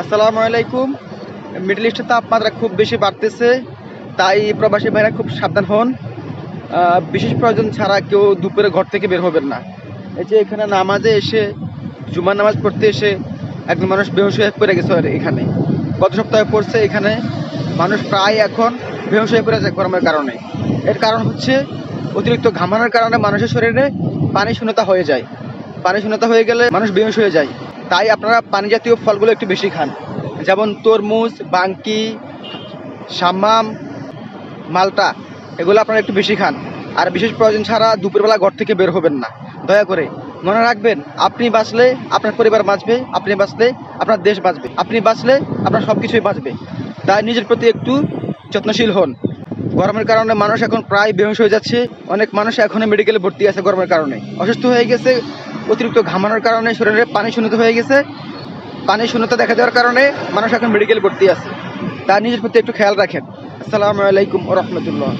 আসসালামু আলাইকুম। মিডল ইস্টের তাপমাত্রা খুব বেশি বাড়তেছে, তাই প্রবাসী ভাইরা খুব সাবধান হন। বিশেষ প্রয়োজন ছাড়া কেউ দুপুরে ঘর থেকে বের হবেন না। এই যে এখানে নামাজে এসে, জুমার নামাজ পড়তে এসে একজন মানুষ বেহুশ হয়ে পড়ে গেছে এখানে। গত সপ্তাহে পড়ছে এখানে, মানুষ প্রায় এখন বেহুশ হয়ে পড়ে যায় গরমের কারণে। এর কারণ হচ্ছে অতিরিক্ত ঘামানোর কারণে মানুষের শরীরে পানি শূন্যতা হয়ে যায়। পানি শূন্যতা হয়ে গেলে মানুষ বেহস হয়ে যায়। তাই আপনারা পানি জাতীয় ফলগুলো একটু বেশি খান। যেমন তরমুজ বাঙ্কি সাম্মাম, মালটা, এগুলো আপনারা একটু বেশি খান। আর বিশেষ প্রয়োজন ছাড়া দুপুরবেলা ঘর থেকে বের হবেন না। দয়া করে মনে রাখবেন, আপনি বাঁচলে আপনার পরিবার বাঁচবে, আপনি বাঁচলে আপনার দেশ বাঁচবে, আপনি বাঁচলে আপনার সব কিছুই বাঁচবে। তাই নিজের প্রতি একটু যত্নশীল হন। গরমের কারণে মানুষ এখন প্রায় বেহস হয়ে যাচ্ছে। অনেক মানুষ এখনও মেডিকেলে ভর্তি আছে গরমের কারণে। অসুস্থ হয়ে গেছে, অতিরিক্ত ঘামানোর কারণে শরীরে পানি শূন্যতা হয়ে গেছে। পানি শূন্যতা দেখা দেওয়ার কারণে মানুষ এখন মেডিকেলে ভর্তি আছে। তাই নিজের প্রতি একটু খেয়াল রাখেন। আসসালামু আলাইকুম রহমতুল্লাহ।